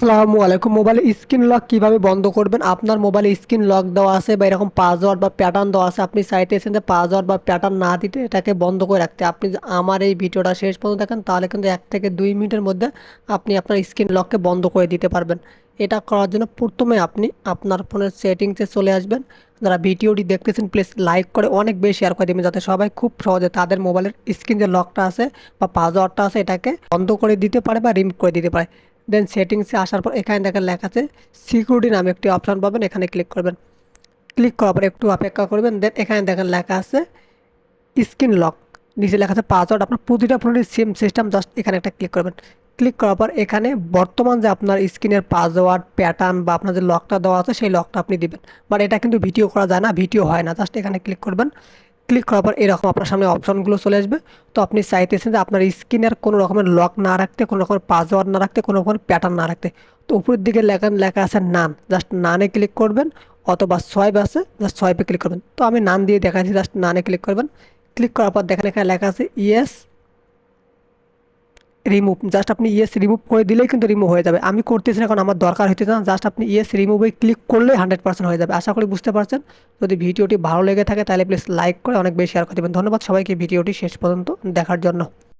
আসসালামু আলাইকুম। মোবাইলে স্ক্রিন লক কীভাবে বন্ধ করবেন? আপনার মোবাইলে স্ক্রিন লক দেওয়া আছে বা এরকম পাসওয়ার্ড বা প্যাটার্ন দেওয়া আছে, আপনি চাইতে এসেছেন যে পাসওয়ার্ড বা প্যাটার্ন না দিতে এটাকে বন্ধ করে রাখতে। আপনি আমার এই ভিডিওটা শেষ পর্যন্ত দেখেন, তাহলে কিন্তু এক থেকে দুই মিনিটের মধ্যে আপনি আপনার স্ক্রিন লককে বন্ধ করে দিতে পারবেন। এটা করার জন্য প্রথমে আপনি আপনার ফোনের সেটিংসে চলে আসবেন। যারা ভিডিওটি দেখতেছেন প্লিজ লাইক করে অনেক বেশি শেয়ার করে দেবেন, যাতে সবাই খুব সহজে তাদের মোবাইলের স্ক্রিন যে লকটা আছে বা পাসওয়ার্ডটা আছে, এটাকে বন্ধ করে দিতে পারে বা রিমুভ করে দিতে পারে। দেন সেটিংসে আসার পর এখানে দেখেন লেখা আছে সিকিউরিটি নামে একটি অপশান পাবেন, এখানে ক্লিক করবেন। ক্লিক করার পর একটু অপেক্ষা করবেন দেন এখানে দেখেন লেখা আছে স্ক্রিন লক নিচে লেখা আছে পাসওয়ার্ড আপনার প্রতিটা ফোনের সেম সিস্টেম জাস্ট এখানে একটা ক্লিক করবেন। ক্লিক করার পর এখানে বর্তমান যে আপনার স্ক্রিনের পাসওয়ার্ড প্যাটার্ন বা আপনার যে লকটা দেওয়া আছে, সেই লকটা আপনি দিবেন। বাট এটা কিন্তু ভিডিও করা যায় না ভিডিও হয় না জাস্ট এখানে ক্লিক করবেন। ক্লিক করার পর এরকম আপনার সামনে অপশনগুলো চলে আসবে। তো আপনি চাইতেছেন যে আপনার স্ক্রিনের কোনো রকমের লক না রাখতে, কোনো রকমের পাসওয়ার্ড না রাখতে, কোনো রকমের প্যাটার্ন না রাখতে। তো উপরের দিকে লেখা লেখা আছে নান জাস্ট নানে ক্লিক করবেন অথবা সোয়াইপ আছে জাস্ট সোয়াইপে ক্লিক করবেন। তো আমি নান দিয়ে দেখাচ্ছি জাস্ট নানে ক্লিক করবেন। ক্লিক করার পর দেখেন এখানে লেখা আছে ইয়েস রিমুভ জাস্ট আপনি ইয়েস রিমুভ করে দিলেই কিন্তু রিমুভ হয়ে যাবে। আমি করতেছি না কারণ আমার দরকার হইতে না জাস্ট আপনি ইয়েস রিমুভে ক্লিক করলেই হান্ড্রেড পার্সেন্ট হয়ে যাবে। আশা করি বুঝতে পারছেন। যদি ভিডিওটি ভালো লেগে থাকে তাহলে প্লিজ লাইক করে অনেক বেশি শেয়ার করে দেবেন। ধন্যবাদ সবাইকে, ভিডিওটি শেষ পর্যন্ত দেখার জন্য।